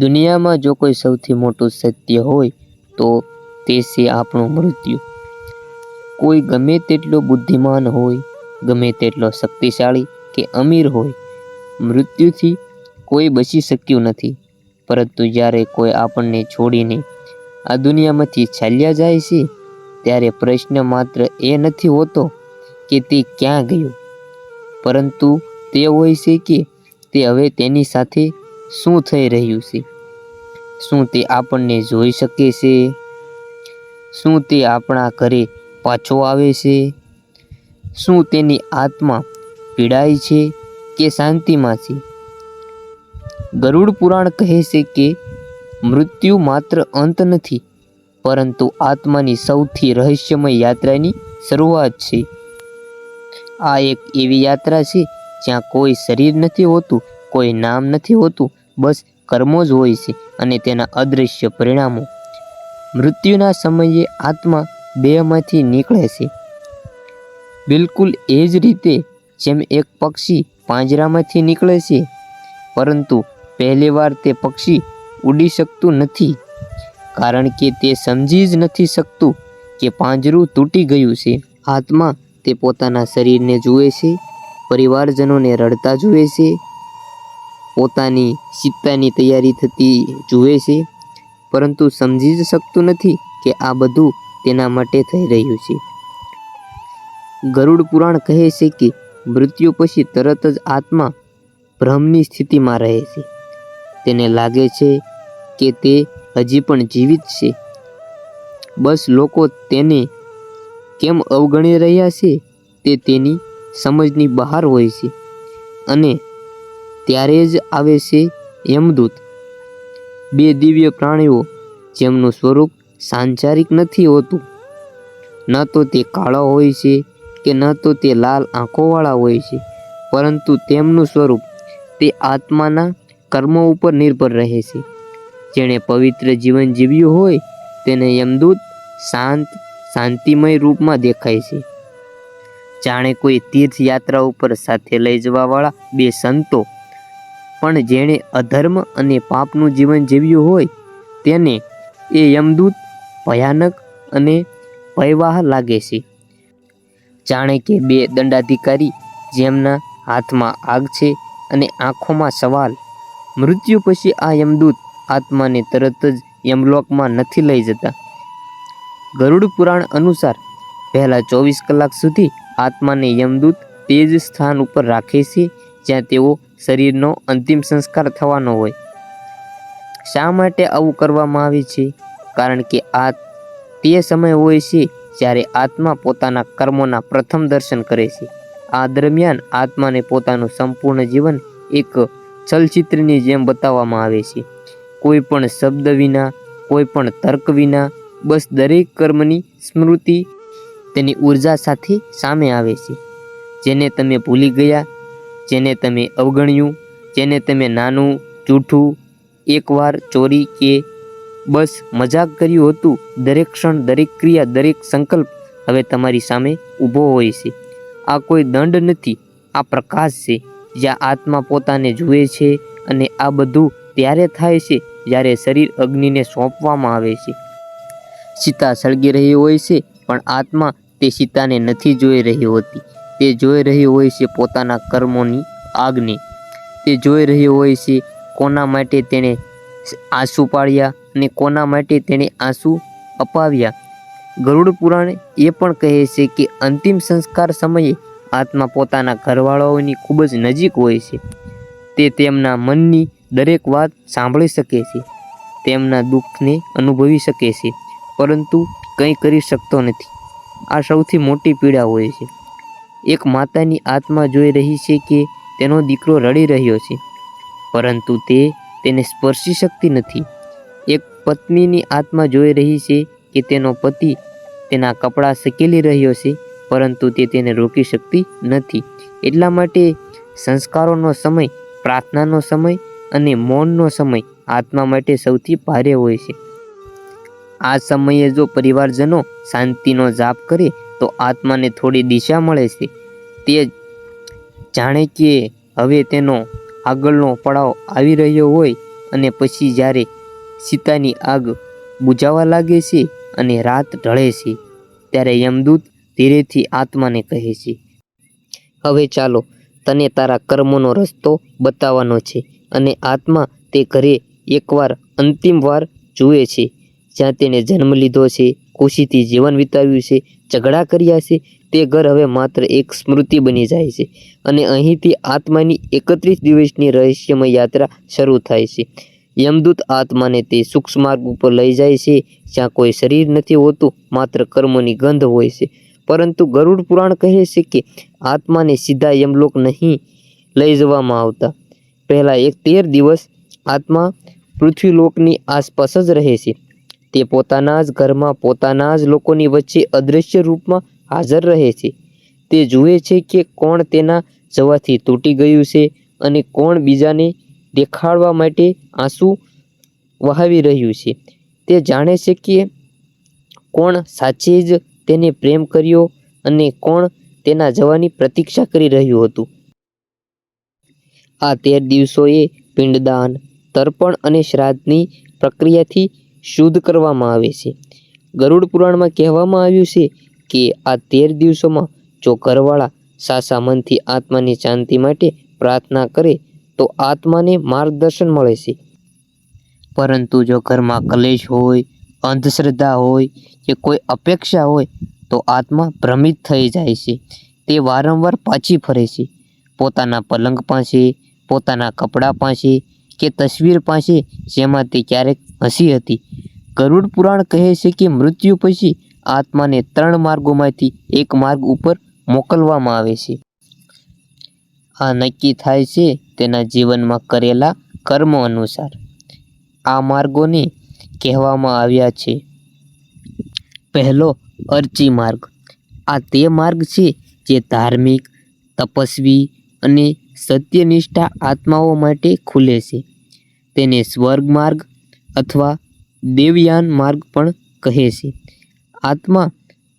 દુનિયામાં જો કોઈ સૌથી મોટું સત્ય હોય, તો તે છે આપણું મૃત્યુ. કોઈ ગમે તેટલો બુદ્ધિમાન હોય, ગમે તેટલો શક્તિશાળી કે અમીર હોય, મૃત્યુથી કોઈ બચી શક્યું નથી. પરંતુ જ્યારે કોઈ આપણને છોડીને આ દુનિયામાંથી ચાલ્યા જાય છે, ત્યારે પ્રશ્ન માત્ર એ નથી હોતો કે તે ક્યાં ગયો. પરંતુ તે હોય છે કે તે હવે તેની સાથે શું થઈ રહ્યું છે? શું તે આપણને જોઈ શકે છે? શું તે આપણા ઘરે પાછો આવે છે? શું તેની આત્મા પીડાય છે કે શાંતિમાં છે? ગરુડ પુરાણ કહે છે કે મૃત્યુ માત્ર અંત નથી, પરંતુ આત્માની સૌથી રહસ્યમય યાત્રાની શરૂઆત છે. આ એક એવી યાત્રા છે જ્યાં કોઈ શરીર નથી હોતું, કોઈ નામ નથી હોતું બસ કર્મો જ હોય છે અને તેના અદૃશ્ય પરિણામો. મૃત્યુના સમયે આત્મા દેહમાંથી નીકળે છે. બિલકુલ એ જ રીતે જેમ એક પક્ષી પાંજરામાંથી નીકળે છે, પરંતુ પહેલીવાર તે પક્ષી ઉડી શકતું નથી. કારણ કે તે સમજી જ નથી શકતું કે પાંજરું તૂટી ગયું છે. આત્મા તે પોતાના શરીરને જુએ છે, પરિવારજનોને રડતા જુએ છે પોતાની સિત્તાની તૈયારી થતી જુએ છે, પરંતુ સમજી જ શકતું નથી કે આ બધું તેના માટે થઈ રહ્યું છે. ગરુડ પુરાણ કહે છે કે મૃત્યુ પછી તરત જ આત્મા ભ્રમની સ્થિતિમાં રહે છે. તેને લાગે છે કે તે હજી પણ જીવિત છે. બસ લોકો તેને કેમ અવગણી રહ્યા છે તે તેની સમજની બહાર હોય છે અને ત્યારે જ આવે છે યમદૂત. બે દિવ્ય પ્રાણીઓ જેમનું સ્વરૂપ સાંસારિક નથી હોતું. ન તો તે કાળા હોય છે કે ન તો તે લાલ આંખોવાળા હોય છે, પરંતુ તેમનું સ્વરૂપ તે આત્માના કર્મો ઉપર નિર્ભર રહે છે. જેણે પવિત્ર જીવન જીવ્યું હોય તેને યમદૂત શાંત, શાંતિમય રૂપમાં દેખાય છે. જાણે કોઈ તીર્થયાત્રા ઉપર સાથે લઈ જવાવાળા બે સંતો પણ જેણે અધર્મ અને પાપનું જીવન જીવ્યું હોય તેને એ યમદૂત ભયાનક અને ભયવાહ લાગે છે. જાણે કે બે દંડાધિકારી જેમના હાથમાં આગ છે અને આંખોમાં સવાલ, મૃત્યુ પછી આ યમદૂત આત્માને તરત જ યમલોકમાં નથી લઈ જતા. ગરુડ પુરાણ અનુસાર, પહેલાં ચોવીસ કલાક સુધી આત્માને યમદૂત તે જ સ્થાન ઉપર રાખે છે જ્યાં તેઓ શરીરનો અંતિમ સંસ્કાર થવાનો હોય. શા માટે આવું કરવામાં આવે છે? કારણ કે આ તે સમય હોય છે જ્યારે આત્મા પોતાના કર્મોના પ્રથમ દર્શન કરે છે. આ દરમિયાન આત્માને પોતાનું સંપૂર્ણ જીવન એક ચલચિત્રની જેમ બતાવવામાં આવે છે. કોઈ પણ શબ્દ વિના, કોઈ પણ તર્ક વિના, બસ દરેક કર્મની સ્મૃતિ તેની ઊર્જા સાથે સામે આવે છે. જેને તમે ભૂલી ગયા જેને તમે અવગણ્યું, જેને તમે નાનું, જૂઠું, એકવાર ચોરી કે બસ મજાક કર્યું હતું, દરેક ક્ષણ, દરેક ક્રિયા, દરેક સંકલ્પ હવે તમારી સામે ઊભો હોય છે. આ કોઈ દંડ નથી, આ પ્રકાશ છે. જ્યાં આત્મા પોતાને જુએ છે અને આ બધું ત્યારે થાય છે જ્યારે શરીર અગ્નિને સોંપવામાં આવે છે. સીતા સળગી રહી હોય છે, પણ આત્મા તે સીતાને નથી જોઈ રહી હોતી. તે જોઈ રહ્યો હોય છે પોતાના કર્મોની આગને. તે જોઈ રહ્યો હોય છે કોના માટે તેણે આંસુ પાડ્યા અને કોના માટે તેણે આંસુ અપાવ્યા. ગરુડ પુરાણ એ પણ કહે છે કે અંતિમ સંસ્કાર સમયે આત્મા પોતાના ઘરવાળાઓની ખૂબ જ નજીક હોય છે. તે તેમના મનની દરેક વાત સાંભળી શકે છે, તેમના દુઃખને અનુભવી શકે છે, પરંતુ કંઈ કરી શકતો નથી. આ સૌથી મોટી પીડા હોય છે. એક માતાની આત્મા જોઈ રહી છે કે તેનો દીકરો રડી રહ્યો છે, પરંતુ તે તેને સ્પર્શી શકતી નથી. એક પત્નીની આત્મા જોઈ રહી છે કે તેનો પતિ તેના કપડાં સકેલી રહ્યો છે, પરંતુ તે તેને રોકી શકતી નથી. એટલા માટે સંસ્કારોનો સમય, પ્રાર્થનાનો સમય અને મૌનનો સમય આત્મા માટે સૌથી ભારે હોય છે. આ સમયે જો પરિવારજનો શાંતિનો જાપ કરે તો આત્માને થોડી દિશા મળે છે. તે જાણે કે હવે તેનો આગળનો પડાવ આવી રહ્યો હોય અને પછી જ્યારે સીતાની આગ બુજાવા લાગે છે અને રાત ઢળે છે, ત્યારે યમદૂત ધીરેથી આત્માને કહે છે, હવે ચાલો તને તારા કર્મોનો રસ્તો બતાવવાનો છે અને આત્મા તે ઘરે એકવાર અંતિમ વાર જુએ છે. જ્યાં તેણે જન્મ લીધો છે, ખુશીથી જીવન વિતાવ્યું છે ઝઘડા કર્યા છે, તે ઘર હવે માત્ર એક સ્મૃતિ બની જાય છે અને અહીંથી આત્માની એકત્રીસ દિવસની રહસ્યમય યાત્રા શરૂ થાય છે. યમદૂત આત્માને તે સૂક્ષ્મ માર્ગ ઉપર લઈ જાય છે, જ્યાં કોઈ શરીર નથી હોતું, માત્ર કર્મોની ગંધ હોય છે. પરંતુ ગરુડ પુરાણ કહે છે કે આત્માને સીધા યમલોક નહીં લઈ જવામાં આવતા. પહેલાં એક તેર દિવસ આત્મા પૃથ્વીલોકની આસપાસ જ રહે છે. તે પોતાના જ ઘરમાં પોતાના જ લોકોની વચ્ચે અદૃશ્ય રૂપમાં હાજર રહે છે. તે જુએ છે કે કોણ તેના જવાથી તૂટી ગયું છે અને કોણ બીજાને દેખાડવા માટે આંસુ વહાવી રહ્યું છે. તે જાણે છે કે કોણ સાચે જ તેને પ્રેમ કર્યો અને કોણ તેના જવાની પ્રતીક્ષા કરી રહ્યું હતું. આ તેર દિવસોએ પિંડદાન, તર્પણ અને શ્રાદ્ધની પ્રક્રિયાથી શુદ્ધ કરવામાં આવે છે. ગરુડ પુરાણમાં કહેવામાં આવ્યું છે કે આ તેર દિવસોમાં જો ઘરવાળા સાસા મનથી આત્માની શાંતિ માટે પ્રાર્થના કરે, તો આત્માને માર્ગદર્શન મળે છે. પરંતુ જો ઘરમાં કલેશ હોય, અંધશ્રદ્ધા હોય કે કોઈ અપેક્ષા હોય, તો આત્મા ભ્રમિત થઈ જાય છે. તે વારંવાર પાછી ફરે છે. પોતાના પલંગ પાસે, પોતાના કપડાં પાસે કે તસવીર પાસે જેમાં તે ક્યારેક હસી હતી. ગરુડ પુરાણ કહે છે કે મૃત્યુ પછી આત્માને ત્રણ માર્ગોમાંથી એક માર્ગ ઉપર મોકલવામાં આવે છે. આ નક્કી થાય છે તેના જીવનમાં કરેલા કર્મ અનુસાર. આ માર્ગોને કહેવામાં આવ્યા છે પહેલો અર્ચી માર્ગ. આ તે માર્ગ છે જે ધાર્મિક, તપસ્વી અને સત્યનિષ્ઠા આત્માઓ માટે ખુલે છે. તેને સ્વર્ગ માર્ગ અથવા દેવયાન માર્ગ પણ કહે છે. આત્મા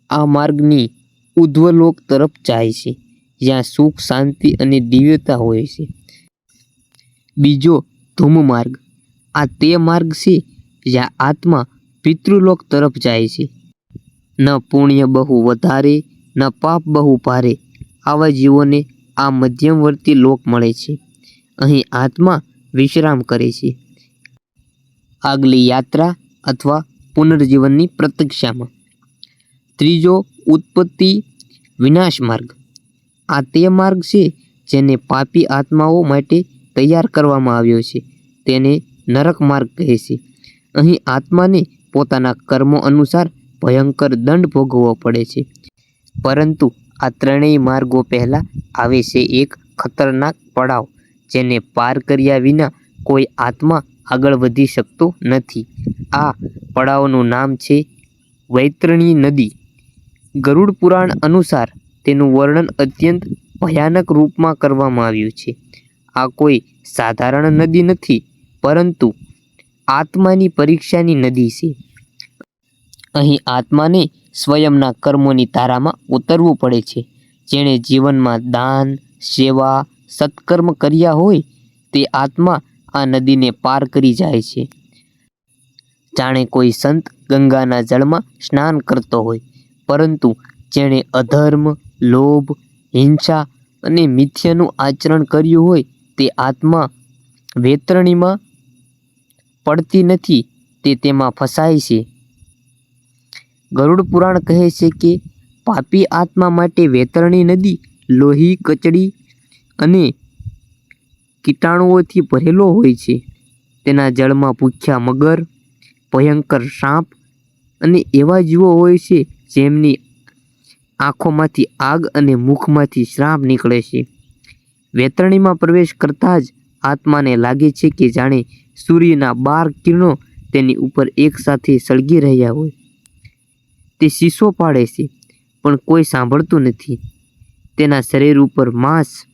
આ માર્ગની ઉધ્વલોક તરફ જાય છે, જ્યાં સુખ, શાંતિ અને દિવ્યતા હોય છે. બીજો ધૂમ માર્ગ. આ તે માર્ગ છે, જ્યાં આત્મા પિતૃલોક તરફ જાય છે. ન પુણ્ય બહુ વધારે, ન પાપ બહુ ભારે, આવા જીવોને આ મધ્યમવર્તી લોક મળે છે. અહીં આત્મા વિશ્રામ કરે છે. આગલી યાત્રા અથવા પુનર્જીવનની પ્રતીક્ષામાં. ત્રીજો ઉત્પત્તિ વિનાશ માર્ગ. આ તે માર્ગ છે જેને પાપી આત્માઓ માટે તૈયાર કરવામાં આવ્યો છે. તેને નરક માર્ગ કહે છે. અહીં આત્માને પોતાના કર્મો અનુસાર ભયંકર દંડ ભોગવવો પડે છે. પરંતુ આ ત્રણેય માર્ગો પહેલાં આવે છે એક ખતરનાક પડાવ, જેને પાર કર્યા વિના કોઈ આત્મા આગળ વધી શકતો નથી. આ પડાવનું નામ છે વૈતરણી નદી. ગરુડ પુરાણ અનુસાર તેનું વર્ણન અત્યંત ભયાનક રૂપમાં કરવામાં આવ્યું છે. આ કોઈ સાધારણ નદી નથી, પરંતુ આત્માની પરીક્ષાની નદી છે. અહીં આત્માને સ્વયંના કર્મોની ધારામાં ઉતરવું પડે છે. જેણે જીવનમાં દાન, સેવા, સત્કર્મ કર્યા હોય તે આત્મા આ નદીને પાર કરી જાય છે. જાણે કોઈ સંત ગંગાના જળમાં સ્નાન કરતો હોય, પરંતુ જેણે અધર્મ, લોભ, હિંસા અને મિથ્યાનું આચરણ કર્યું હોય તે આત્મા વેતરણીમાં પડતી નથી, તે તેમાં ફસાય છે. ગરુડ પુરાણ કહે છે કે પાપી આત્મા માટે વેતરણી નદી, લોહી, કચડી અને કીટાણુઓથી ભરેલો હોય છે. તેના જળમાં ભૂખ્યા મગર, ભયંકર સાપ અને એવા જીવો હોય છે જેમની આંખોમાંથી આગ અને મુખમાંથી શ્રાપ નીકળે છે. વેતરણીમાં પ્રવેશ કરતાં જ આત્માને લાગે છે કે જાણે સૂર્યના બાર કિરણો તેની ઉપર એકસાથે સળગી રહ્યા હોય. તે શીશો પાડે છે, પણ કોઈ સાંભળતું નથી. તેના શરીર ઉપર માંસ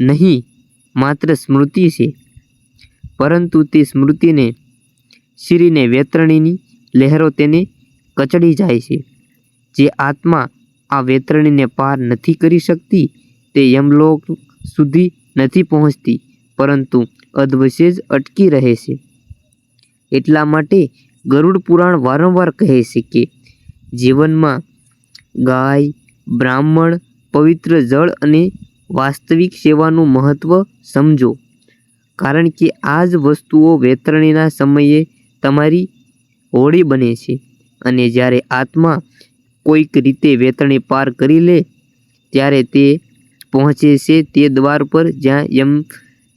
નહીં, માત્ર સ્મૃતિ છે. પરંતુ તે સ્મૃતિને શીરીને વેતરણીની લહેરો તેને કચડી જાય છે. જે આત્મા આ વેતરણીને પાર નથી કરી શકતી, તે યમલોક સુધી નથી પહોંચતી, પરંતુ અધવશે જ અટકી રહે છે. એટલા માટે ગરુડ પુરાણ વારંવાર કહે છે કે જીવનમાં ગાય, બ્રાહ્મણ, પવિત્ર જળ અને વાસ્તવિક સેવાનું મહત્ત્વ સમજો. કારણ કે આ જ વસ્તુઓ વેતરણીના સમયે તમારી હોળી બને છે અને જ્યારે આત્મા કોઈક રીતે વેતરણી પાર કરી લે, ત્યારે તે પહોંચે છે તે દ્વાર પર જ્યાં યમ,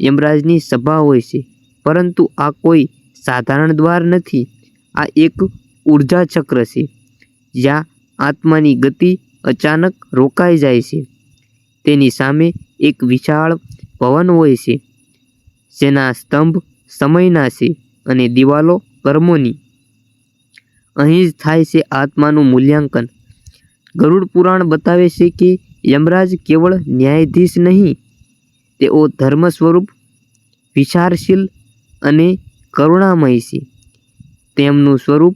યમરાજની સભા હોય છે. પરંતુ આ કોઈ સાધારણ દ્વાર નથી. આ એક ઊર્જા ચક્ર છે. જ્યાં આત્માની ગતિ અચાનક રોકાઈ જાય છે. તેની સામે એક વિશાળ ભવન હોય છે, જેના સ્તંભ સમયના છે અને દિવાલો કર્મોની. અહીં જ થાય છે આત્માનું મૂલ્યાંકન. ગરુડ પુરાણ બતાવે છે કે યમરાજ કેવળ ન્યાયાધીશ નહીં, તેઓ ધર્મ સ્વરૂપ, વિચારશીલ અને કરુણામય છે. તેમનું સ્વરૂપ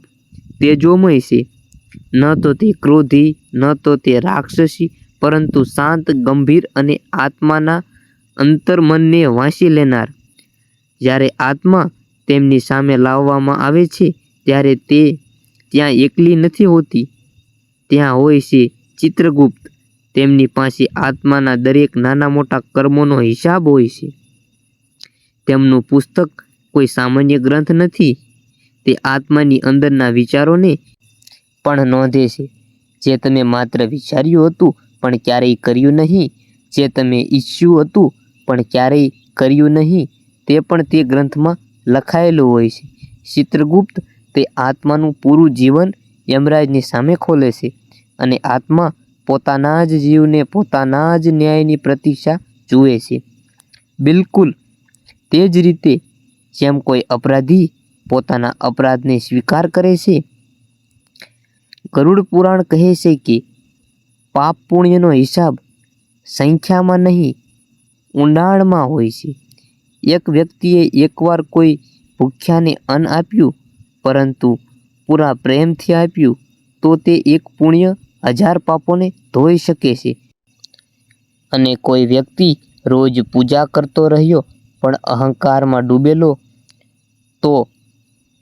તેજોમય છે. ન તો તે ક્રોધી, ન તો તે રાક્ષસી, પરંતુ શાંત, ગંભીર અને આત્માના અંતર્મનને વાંસી લેનાર. જ્યારે આત્મા તેમની સામે લાવવામાં આવે છે, ત્યારે તે ત્યાં એકલી નથી હોતી. ત્યાં હોય છે ચિત્રગુપ્ત. તેમની પાસે આત્માના દરેક નાના મોટા કર્મોનો હિસાબ હોય છે. તેમનું પુસ્તક કોઈ સામાન્ય ગ્રંથ નથી. તે આત્માની અંદરના વિચારોને પણ નોંધે છે. જે તમે માત્ર વિચાર્યું હતું, પણ ક્યારેય કર્યું નહીં. જે તમે ઈચ્છ્યું હતું, પણ ક્યારેય કર્યું નહીં. તે પણ તે ગ્રંથમાં લખાયેલું હોય છે. ચિત્રગુપ્ત તે આત્માનું પૂરું જીવન યમરાજની સામે ખોલે છે અને આત્મા પોતાના જ જીવને પોતાના જ ન્યાયની પ્રતીક્ષા જુએ છે. બિલકુલ તે જ રીતે જેમ કોઈ અપરાધી પોતાના અપરાધને સ્વીકાર કરે છે ગરુડ પુરાણ કહે છે કે પાપ પુણ્યનો હિસાબ સંખ્યામાં નહીં, ઊંડાણમાં હોય છે. એક વ્યક્તિએ એકવાર કોઈ ભૂખ્યાને અન્ન આપ્યું, પરંતુ પૂરા પ્રેમથી આપ્યું, તો તે એક પુણ્ય હજાર પાપોને ધોઈ શકે છે. અને કોઈ વ્યક્તિ રોજ પૂજા કરતો રહ્યો, પણ અહંકારમાં ડૂબેલો, તો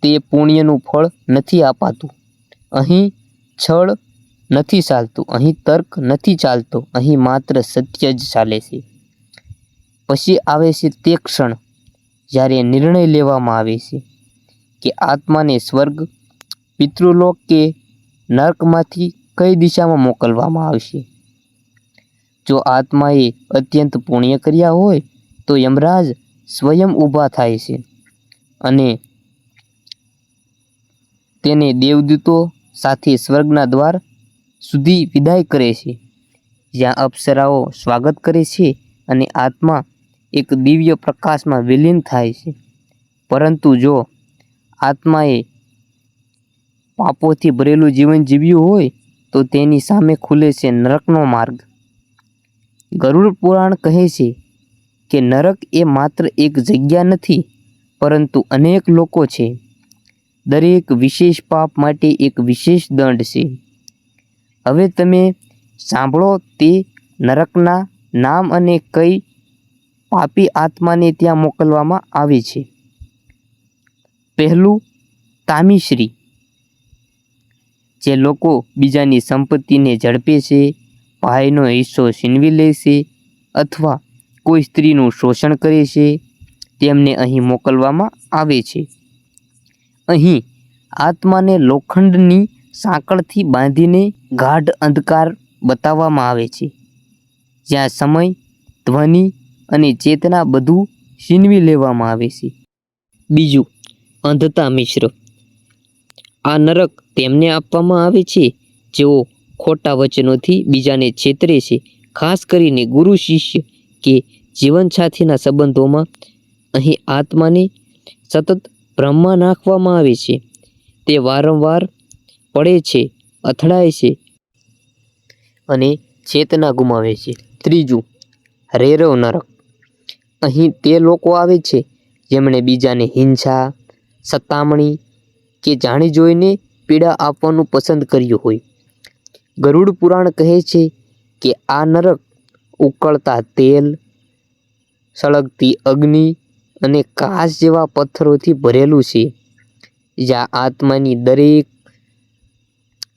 તે પુણ્યનું ફળ નથી અપાતું અહીં છળ નથી ચાલતું, અહીં તર્ક નથી ચાલતો, અહીં માત્ર સત્ય જ ચાલે છે. પછી આવે છે તે ક્ષણ જ્યારે નિર્ણય લેવામાં આવે છે કે આત્માને સ્વર્ગ, પિતૃલોક કે નર્કમાંથી કઈ દિશામાં મોકલવામાં આવશે. જો આત્માએ અત્યંત પુણ્ય કર્યા હોય તો યમરાજ સ્વયં ઊભા થાય છે અને તેને દેવદૂતો સાથે સ્વર્ગના દ્વાર સુધી વિદાય કરે છે. જ્યાં અપ્સરાઓ સ્વાગત કરે છે અને આત્મા એક દિવ્ય પ્રકાશમાં વિલીન થાય છે. પરંતુ જો આત્માએ પાપોથી ભરેલું જીવન જીવ્યું હોય, તો તેની સામે ખુલે છે નરકનો માર્ગ. ગરુડ પુરાણ કહે છે કે નરક એ માત્ર એક જગ્યા નથી, પરંતુ અનેક લોકો છે. દરેક વિશેષ પાપ માટે એક વિશેષ દંડ છે. હવે તમે સાંભળો તે નરકના નામ અને કઈ પાપી આત્માને ત્યાં મોકલવામાં આવે છે. પહેલું, તામીશ્રી. જે લોકો બીજાની સંપત્તિને ઝડપે છે, ભાઈનો હિસ્સો છીનવી લે છે અથવા કોઈ સ્ત્રીનું શોષણ કરે છે, તેમને અહીં મોકલવામાં આવે છે. અહીં આત્માને લોખંડની સાંકળથી બાંધીને ગાઢ અંધકાર બતાવવામાં આવે છે. જ્યાં સમય, ધ્વનિ અને ચેતના બધું છીનવી લેવામાં આવે છે. બીજું, અંધતા મિશ્ર. આ નરક તેમને આપવામાં આવે છે. જેઓ ખોટા વચનોથી બીજાને છેતરે છે. ખાસ કરીને ગુરુ શિષ્ય કે જીવનસાથીના સંબંધોમાં અહીં આત્માને સતત ભ્રમમાં નાખવામાં આવે છે. તે વારંવાર પડે છે, અથડાય છે અને ચેતના ગુમાવે છે. ત્રીજું, રેરવ નરક. અહીં તે લોકો આવે છે જેમણે બીજાને હિંસા, સતામણી કે જાણી જોઈને પીડા આપવાનું પસંદ કર્યું હોય. ગરુડ પુરાણ કહે છે કે આ નરક ઉકળતા તેલ, સળગતી અગ્નિ અને કાચ જેવા પથ્થરોથી ભરેલું છે. જ્યાં આત્માની દરેક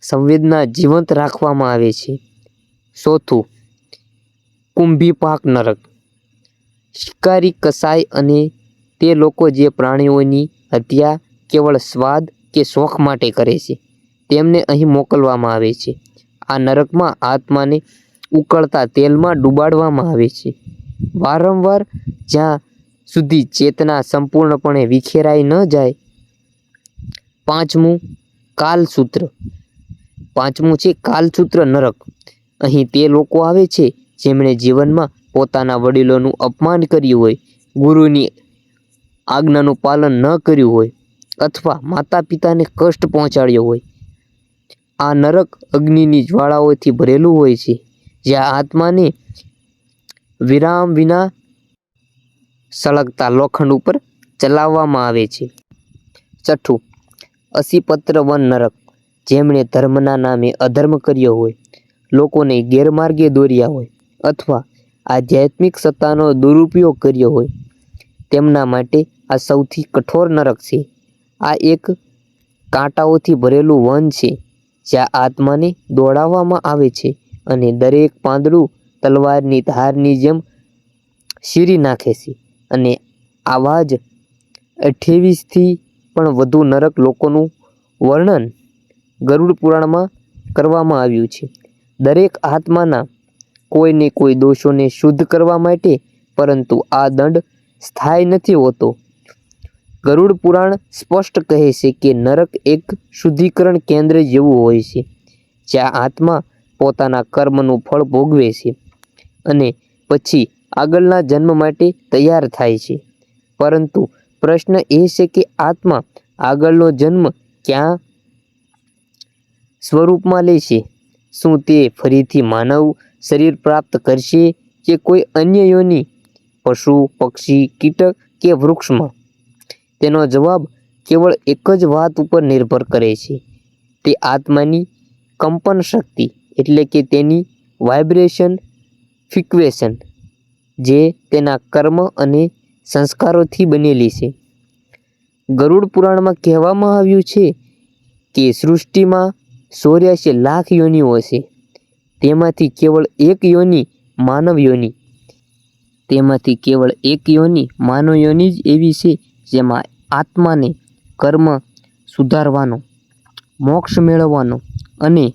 સંવેદના જીવંત રાખવામાં આવે છે. ચોથું કુંભી પાક નરક. શિકારી કસાય અને તે લોકો જે પ્રાણીઓની હત્યા કેવળ સ્વાદ કે શોખ માટે કરે છે, તેમને અહીં મોકલવામાં આવે છે. આ નરકમાં આત્માને ઉકળતા તેલમાં ડૂબાડવામાં આવે છે. વારંવાર જ્યાં સુધી ચેતના સંપૂર્ણપણે વિખેરાઈ ન જાય. પાંચમું કાલસૂત્ર. પાંચમું છે કાલસૂત્ર નરક. અહીં તે લોકો આવે છે જેમણે જીવનમાં પોતાના વડીલોનું અપમાન કર્યું હોય, ગુરુની આજ્ઞાનું પાલન ન કર્યું હોય અથવા માતા પિતાને કષ્ટ પહોંચાડ્યો હોય. આ નરક અગ્નિની જ્વાળાઓથી ભરેલું હોય છે. જ્યાં આત્માને વિરામ વિના સળગતા લોખંડ ઉપર ચલાવવામાં આવે છે. છઠ્ઠું, અસીપત્ર વન નરક, જેમણે ધર્મના નામે અધર્મ કર્યો હોય, લોકોને ગેરમાર્ગે દોર્યા હોય અથવા આધ્યાત્મિક સત્તાનો દુરુપયોગ કર્યો હોય, તેમના માટે આ સૌથી કઠોર નરક છે. આ એક કાંટાઓથી ભરેલું વન છે, જ્યાં આત્માને દોડાવવામાં આવે છે અને દરેક પાંદડું તલવારની ધારની જેમ શીરી નાખે છે. અને આવા જ અઠ્યાવીસથી પણ વધુ નરક લોકોનું વર્ણન ગરુડ પુરાણમાં કરવામાં આવ્યું છે. દરેક આત્માના કોઈને કોઈ દોષોને શુદ્ધ કરવા માટે, પરંતુ આ દંડ સ્થાયી નથી હોતો. ગરુડ પુરાણ સ્પષ્ટ કહે છે કે નરક એક શુદ્ધિકરણ કેન્દ્ર જેવું હોય છે, જ્યાં આત્મા પોતાના કર્મનું ફળ ભોગવે છે. અને પછી આગળના જન્મ માટે તૈયાર થાય છે. પરંતુ પ્રશ્ન એ છે કે આત્મા આગળનો જન્મ ક્યાં સ્વરૂપમાં લેશે શું તે ફરીથી માનવ શરીર પ્રાપ્ત કરશે કે કોઈ અન્ય યોની, પશુ, પક્ષી, કીટક કે વૃક્ષમાં? તેનો જવાબ કેવળ એક જ વાત ઉપર નિર્ભર કરે છે. તે આત્માની કંપન શક્તિ એટલે કે તેની વાઇબ્રેશન ફ્રિક્વેશન જે તેના કર્મ અને સંસ્કારોથી બનેલી છે. ગરુડ પુરાણમાં કહેવામાં આવ્યું છે કે સૃષ્ટિમાં ચોર્યાસી લાખ યોનિઓ છે તેમાંથી કેવળ એક યોનિ માનવ યોનિ. તેમાંથી કેવળ એક યોનિ માનવ યોનિ જ એવી છે જેમાં આત્માને કર્મ સુધારવાનો, મોક્ષ મેળવવાનો અને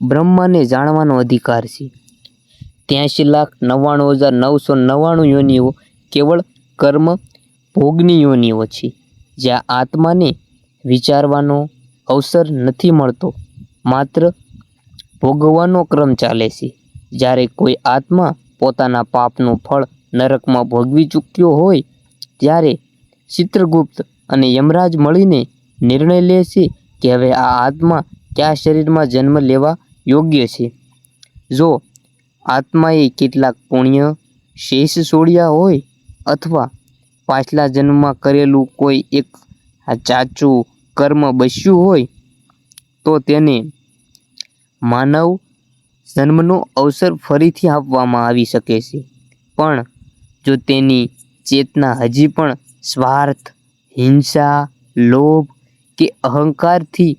બ્રહ્માને જાણવાનો અધિકાર છે. ત્યાંશી લાખ નવ્વાણું હજાર નવસો નવ્વાણું યોનિઓ કેવળ કર્મ ભોગની યોનિઓ છે. જ્યાં આત્માને વિચારવાનો અવસર નથી મળતો, માત્ર ભોગવવાનો ક્રમ ચાલે છે. જ્યારે કોઈ આત્મા પોતાના પાપનું ફળ નરકમાં ભોગવી ચૂક્યો હોય, ત્યારે ચિત્રગુપ્ત અને યમરાજ મળીને નિર્ણય લે છે કે હવે આ આત્મા કયા શરીરમાં જન્મ લેવા યોગ્ય છે. જો આત્માએ કેટલાક પુણ્ય શેષ છોડ્યા હોય અથવા પાછલા જન્મમાં કરેલું કોઈ એક ચાચું કર્મ બસ્યું હોય, તો તેને માનવ જન્મનો અવસર ફરીથી આપવામાં આવી શકે છે. પણ જો તેની ચેતના હજી પણ સ્વાર્થ, હિંસા, લોભ કે અહંકારથી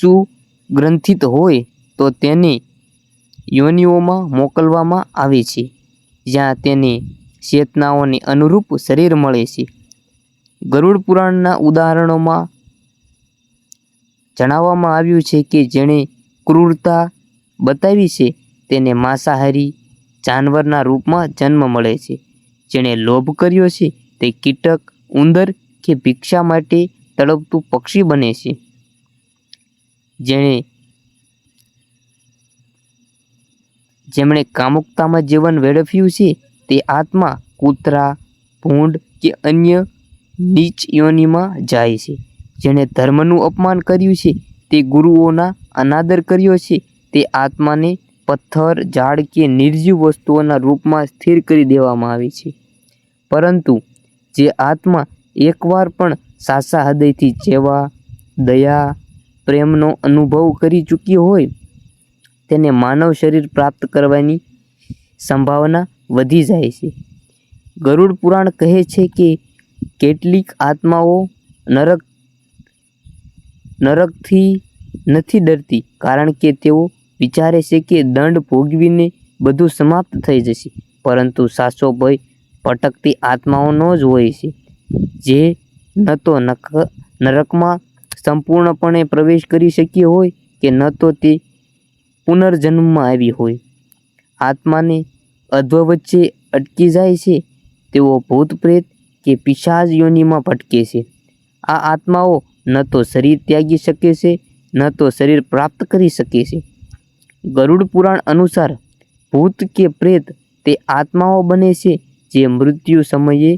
સુગ્રંથિત હોય, તો તેને યોનિઓમાં મોકલવામાં આવે છે, જ્યાં તેને ચેતનાઓને અનુરૂપ શરીર મળે છે. ગરુડ પુરાણના ઉદાહરણોમાં જણાવવામાં આવ્યું છે કે જેણે ક્રૂરતા બતાવી છે, તેને માંસાહારી જાનવરના રૂપમાં જન્મ મળે છે. જેણે લોભ કર્યો છે, તે કીટક, ઉંદર કે ભિક્ષા માટે તડપતું પક્ષી બને છે. જેણે જેમણે કામુકતામાં જીવન વેડફ્યું છે, તે આત્મા, કૂતરા, ભૂંડ કે અન્ય નીચ યોનિમાં જાય છે. જેણે ધર્મનું અપમાન કર્યું છે, તે ગુરુઓના અનાદર કર્યો છે, તે આત્માને પથ્થર, ઝાડ કે નિર્જીવ વસ્તુઓના રૂપમાં સ્થિર કરી દેવામાં આવે છે. પરંતુ જે આત્મા એકવાર પણ સાસા હૃદયથી જેવા, દયા, પ્રેમનો અનુભવ કરી ચૂક્યો હોય તેને માનવ શરીર પ્રાપ્ત કરવાની સંભાવના વધી જાય છે. ગરુડ પુરાણ કહે છે કે કેટલીક આત્માઓ નરક, નરકથી નથી ડરતી, કારણ કે તેઓ વિચારે છે કે દંડ ભોગવીને બધું સમાપ્ત થઈ જશે. પરંતુ સાચો ભય ભટકતી આત્માઓનો જ હોય છે, જે ન તો નક નરકમાં સંપૂર્ણપણે પ્રવેશ કરી શકી હોય કે ન તો તે પુનર્જન્મમાં આવી હોય. આત્માને અધ્વ વચ્ચે અટકી જાય છે, તેઓ ભૂત પ્રેત કે પિશાજ યોનિમાં ભટકે છે. આ આત્માઓ ન તો શરીર ત્યાગી શકે છે, ન તો શરીર પ્રાપ્ત કરી શકે છે. ગરુડ પુરાણ અનુસાર ભૂત કે પ્રેત તે આત્માઓ બને છે, જે મૃત્યુ સમયે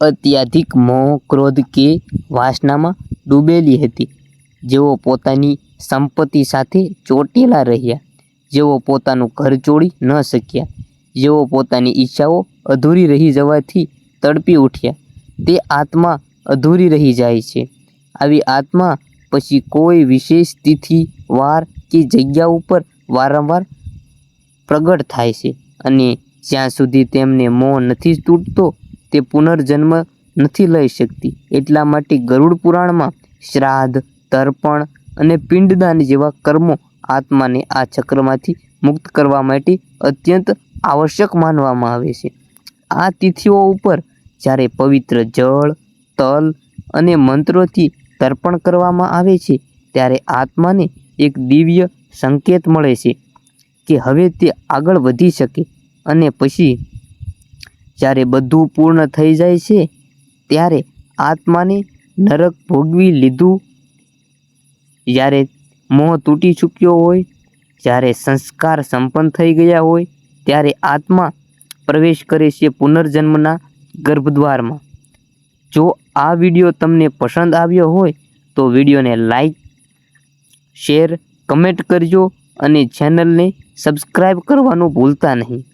અત્યાધિક મોહ, ક્રોધ કે વાસનામાં ડૂબેલી હતી. જેઓ પોતાની સંપત્તિ સાથે ચોટેલા રહ્યા. જેઓ પોતાનું ઘર ચોડી ન શક્યા. જેઓ પોતાની ઈચ્છાઓ અધૂરી રહી જવાથી તડપી ઉઠ્યા. તે આત્મા અધૂરી રહી જાય છે. આવી આત્મા પછી કોઈ વિશેષ તિથિ, વાર કે જગ્યા ઉપર વારંવાર પ્રગટ થાય છે અને જ્યાં સુધી તેમને મોહ નથી તૂટતો, તે પુનર્જન્મ નથી લઈ શકતી. એટલા માટે ગરુડ પુરાણમાં શ્રાદ્ધ, તર્પણ અને પિંડદાન જેવા કર્મો આત્માને આ ચક્રમાંથી મુક્ત કરવા માટે અત્યંત આવશ્યક માનવામાં આવે છે. આ તિથિઓ ઉપર જ્યારે પવિત્ર જળ, તલ અને મંત્રોથી તર્પણ કરવામાં આવે છે, ત્યારે આત્માને એક દિવ્ય સંકેત મળે છે કે હવે તે આગળ વધી શકે અને પછી જ્યારે બધું પૂર્ણ થઈ જાય છે, ત્યારે આત્માને નરક ભોગવી લીધું જ્યારે મોહ તૂટી ચૂક્યો હોય, જ્યારે સંસ્કાર સંપન્ન થઈ ગયા હોય, ત્યારે આત્મા પ્રવેશ કરે છે પુનર્જન્મના ગર્ભદ્વારમાં. જો આ વીડિયો તમને પસંદ આવ્યો હોય, તો વિડીયોને લાઈક, શેર, કમેન્ટ કરજો અને ચેનલને સબસ્ક્રાઈબ કરવાનું ભૂલતા નહીં.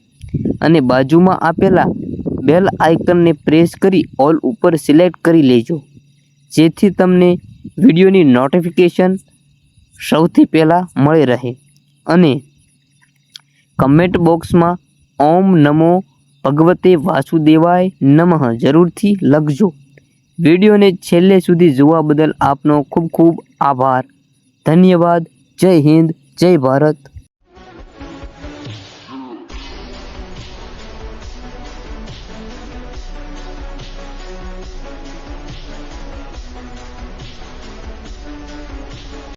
અને બાજુમાં આપેલા બેલ આઇકનને પ્રેસ કરી ઓલ ઉપર સિલેક્ટ કરી લેજો. જેથી તમને વિડીયોની નોટિફિકેશન સૌથી પહેલાં મળી રહે અને કમેન્ટ બોક્સમાં ઓમ નમો ભગવતે વાસુદેવાય નમઃ જરૂરથી લખજો. વિડીયોને છેલ્લે સુધી જોવા બદલ આપનો ખૂબ ખૂબ આભાર. ધન્યવાદ. જય હિન્દ. જય ભારત.